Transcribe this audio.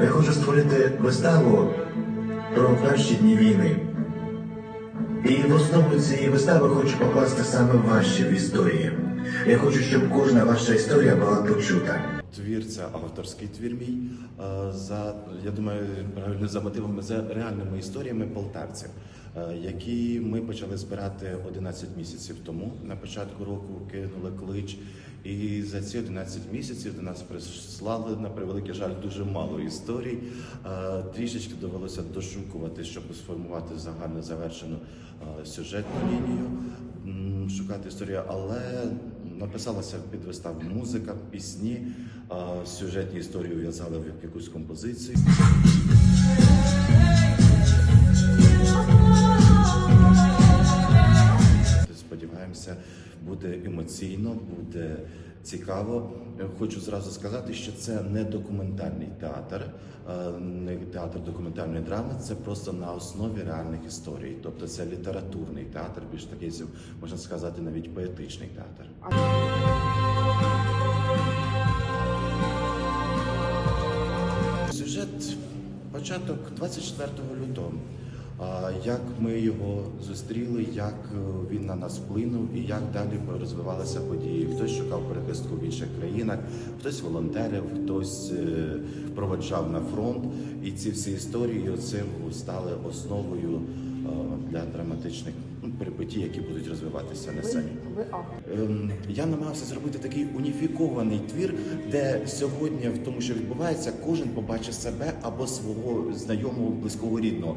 Я хочу створити виставу про перші дні війни. І в основу цієї вистави хочу покласти саме ваші в історії. Я хочу, щоб кожна ваша історія була почута. Твір це авторський твір мій. е, За я думаю, правильно за мотивами за реальними історіями полтавців, е, які ми почали збирати 11 місяців тому. На початку року кинули клич. І за ці 11 місяців до нас прислали на превеликий жаль дуже мало історій. Е, Трішечки довелося дошукувати, щоб сформувати загально завершену сюжетну лінію, шукати історію, але написалася під виставу музика, пісні, сюжетні історії ув'язали в якусь композицію. Буде емоційно, буде цікаво. Хочу зразу сказати, що це не документальний театр, е, не театр документальної драми. Це просто на основі реальних історій. Тобто це літературний театр, більш такий можна сказати, навіть поетичний театр. Сюжет початок 24 лютого. Як ми його зустріли, як е, він на нас вплинув і як далі розвивалися події. Хтось шукав перепустку в інших країнах, хтось волонтерив, хтось е, проводжав на фронт. І ці всі історії оцим стали основою е, для драматичних ну, перипетій, які будуть розвиватися на сцені. Ем, Я намагався зробити такий уніфікований твір, де сьогодні, в тому, що відбувається, кожен побачить себе або свого знайомого, близького рідного.